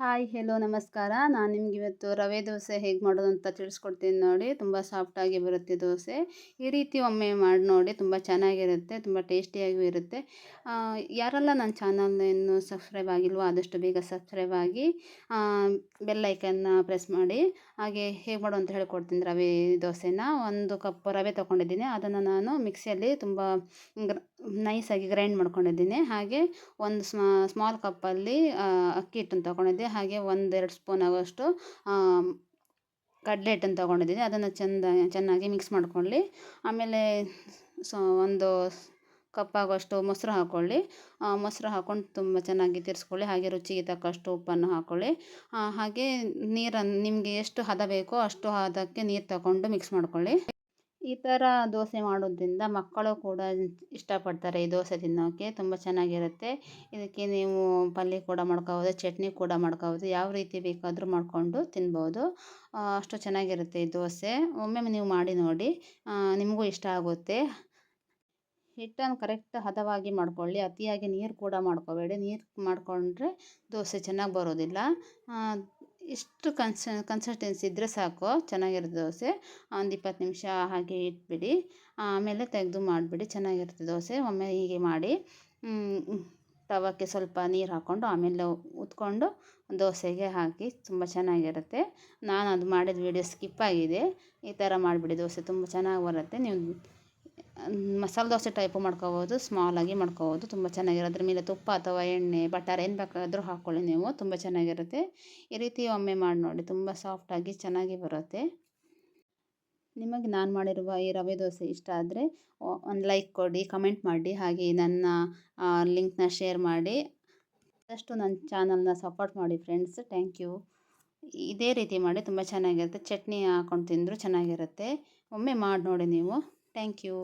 Hi hello ನಮಸ್ಕಾರ. ನಾನು ನಿಮ್ಗೆ ಇವತ್ತು ರವೆ ದೋಸೆ ಹೇಗೆ ಮಾಡೋದು ಅಂತ ತಿಳಿಸ್ಕೊಡ್ತೀನಿ ನೋಡಿ. ತುಂಬ ಸಾಫ್ಟಾಗಿ ಬರುತ್ತೆ ದೋಸೆ. ಈ ರೀತಿ ಒಮ್ಮೆ ಮಾಡಿ ನೋಡಿ, ತುಂಬ ಚೆನ್ನಾಗಿರುತ್ತೆ, ತುಂಬ ಟೇಸ್ಟಿಯಾಗಿಯೂ ಇರುತ್ತೆ. ಯಾರೆಲ್ಲ ನನ್ನ ಚಾನಲ್ನ ಇನ್ನೂ ಸಬ್ಸ್ಕ್ರೈಬ್ ಆಗಿಲ್ವೋ ಆದಷ್ಟು ಬೇಗ ಸಬ್ಸ್ಕ್ರೈಬ್ ಆಗಿ ಬೆಲ್ಲೈಕನ್ನ ಪ್ರೆಸ್ ಮಾಡಿ. ಹಾಗೆ ಹೇಗೆ ಮಾಡೋ ಅಂತ ಹೇಳ್ಕೊಡ್ತೀನಿ ರವೆ ದೋಸೆನ. ಒಂದು ಕಪ್ ರವೆ ತೊಗೊಂಡಿದ್ದೀನಿ. ಅದನ್ನು ನಾನು ಮಿಕ್ಸಿಯಲ್ಲಿ ತುಂಬ ನೈಸಾಗಿ ಗ್ರೈಂಡ್ ಮಾಡ್ಕೊಂಡಿದ್ದೀನಿ. ಹಾಗೆ ಒಂದು ಸ್ಮಾಲ್ ಕಪ್ಪಲ್ಲಿ ಅಕ್ಕಿ ಹಿಟ್ಟನ್ನು ತೊಗೊಂಡಿದ್ದೆ. ಹಾಗೆ ಒಂದೆರಡು ಸ್ಪೂನ್ ಆಗುವಷ್ಟು ಕಡಲೆ ಹಿಟ್ಟನ್ನು ತೊಗೊಂಡಿದ್ದೀನಿ. ಅದನ್ನು ಚೆಂದ, ಚೆನ್ನಾಗಿ ಮಿಕ್ಸ್ ಮಾಡ್ಕೊಳ್ಳಿ. ಆಮೇಲೆ ಸೊ, ಒಂದು ಕಪ್ಪಾಗುವಷ್ಟು ಮೊಸರು ಹಾಕ್ಕೊಳ್ಳಿ ಮೊಸರು ಹಾಕ್ಕೊಂಡು ತುಂಬ ಚೆನ್ನಾಗಿ ತಿರ್ಸ್ಕೊಳ್ಳಿ. ಹಾಗೆ ರುಚಿಗೆ ತಕ್ಕಷ್ಟು ಉಪ್ಪನ್ನು ಹಾಕ್ಕೊಳ್ಳಿ ಹಾಗೆ ನೀರನ್ನು, ನಿಮಗೆ ಎಷ್ಟು ಹದ ಬೇಕೋ ಅಷ್ಟು ಹದಕ್ಕೆ ನೀರು ತಗೊಂಡು ಮಿಕ್ಸ್ ಮಾಡ್ಕೊಳ್ಳಿ. ಈ ಥರ ದೋಸೆ ಮಾಡೋದ್ರಿಂದ ಮಕ್ಕಳು ಕೂಡ ಇಷ್ಟಪಡ್ತಾರೆ ಈ ದೋಸೆ ತಿನ್ನೋಕ್ಕೆ ತುಂಬ ಚೆನ್ನಾಗಿರುತ್ತೆ. ಇದಕ್ಕೆ ನೀವು ಪಲ್ಯ ಕೂಡ ಮಾಡ್ಕೋಬೋದು, ಚಟ್ನಿ ಕೂಡ ಮಾಡ್ಕೋಬೋದು, ಯಾವ ರೀತಿ ಬೇಕಾದರೂ ಮಾಡಿಕೊಂಡು ತಿನ್ಬೋದು. ಅಷ್ಟು ಚೆನ್ನಾಗಿರುತ್ತೆ ಈ ದೋಸೆ. ಒಮ್ಮೆ ನೀವು ಮಾಡಿ ನೋಡಿ ನಿಮಗೂ ಇಷ್ಟ ಆಗುತ್ತೆ. ಹಿಟ್ಟನ್ನು ಕರೆಕ್ಟ್ ಹದವಾಗಿ ಮಾಡ್ಕೊಳ್ಳಿ, ಅತಿಯಾಗಿ ನೀರು ಕೂಡ ಮಾಡ್ಕೋಬೇಡಿ. ನೀರು ಮಾಡಿಕೊಂಡ್ರೆ ದೋಸೆ ಚೆನ್ನಾಗಿ ಬರೋದಿಲ್ಲ. ಇಷ್ಟು ಕನ್ಸ ಕನ್ಸಿಸ್ಟೆನ್ಸಿ ಇದ್ದರೆ ಸಾಕು. ಚೆನ್ನಾಗಿರುತ್ತೆ ದೋಸೆ. ಒಂದು ಇಪ್ಪತ್ತು ನಿಮಿಷ ಹಾಗೆ ಇಟ್ಬಿಡಿ. ಆಮೇಲೆ ತೆಗೆದು ಮಾಡಿಬಿಡಿ. ಚೆನ್ನಾಗಿರುತ್ತೆ ದೋಸೆ. ಒಮ್ಮೆ ಹೀಗೆ ಮಾಡಿ ತವಕ್ಕೆ ಸ್ವಲ್ಪ ನೀರು ಹಾಕ್ಕೊಂಡು ಆಮೇಲೆ ಉತ್ಕೊಂಡು ದೋಸೆಗೆ ಹಾಕಿ ತುಂಬ ಚೆನ್ನಾಗಿರುತ್ತೆ. ನಾನು ಅದು ಮಾಡಿದ ವೀಡಿಯೋ ಸ್ಕಿಪ್ ಆಗಿದೆ. ಈ ಥರ ಮಾಡಿಬಿಡಿ ದೋಸೆ. ತುಂಬ ಚೆನ್ನಾಗಿ ಬರುತ್ತೆ. ನೀವು ಮಸಾಲೆ ದೋಸೆ ಟೈಪು ಮಾಡ್ಕೋಬೋದು ಸ್ಮಾಲಾಗಿ ಮಾಡ್ಕೋಬೋದು, ತುಂಬ ಚೆನ್ನಾಗಿರುತ್ತೆ. ಅದ್ರ ಮೇಲೆ ತುಪ್ಪ ಅಥವಾ ಎಣ್ಣೆ ಬಟರ್ ಏನು ಬೇಕಾದರೂ ಹಾಕ್ಕೊಳ್ಳಿ ನೀವು, ತುಂಬ ಚೆನ್ನಾಗಿರುತ್ತೆ. ಈ ರೀತಿ ಒಮ್ಮೆ ಮಾಡಿ ನೋಡಿ, ತುಂಬ ಸಾಫ್ಟಾಗಿ ಚೆನ್ನಾಗಿ ಬರುತ್ತೆ. ನಿಮಗೆ ನಾನು ಮಾಡಿರುವ ಈ ರವೆ ದೋಸೆ ಇಷ್ಟ ಆದರೆ ಒಂದು ಲೈಕ್ ಕೊಡಿ ಕಮೆಂಟ್ ಮಾಡಿ, ಹಾಗೆ ನನ್ನ ಲಿಂಕ್ನ ಶೇರ್ ಮಾಡಿ. ಆದಷ್ಟು ನನ್ನ ಚಾನಲ್ನ ಸಪೋರ್ಟ್ ಮಾಡಿ ಫ್ರೆಂಡ್ಸ್ ಥ್ಯಾಂಕ್ ಯು ಇದೇ ರೀತಿ ಮಾಡಿ, ತುಂಬ ಚೆನ್ನಾಗಿರುತ್ತೆ. ಚಟ್ನಿ ಹಾಕ್ಕೊಂಡು ತಿಂದರೂ ಚೆನ್ನಾಗಿರುತ್ತೆ. ಒಮ್ಮೆ ಮಾಡಿ ನೋಡಿ ನೀವು. Thank you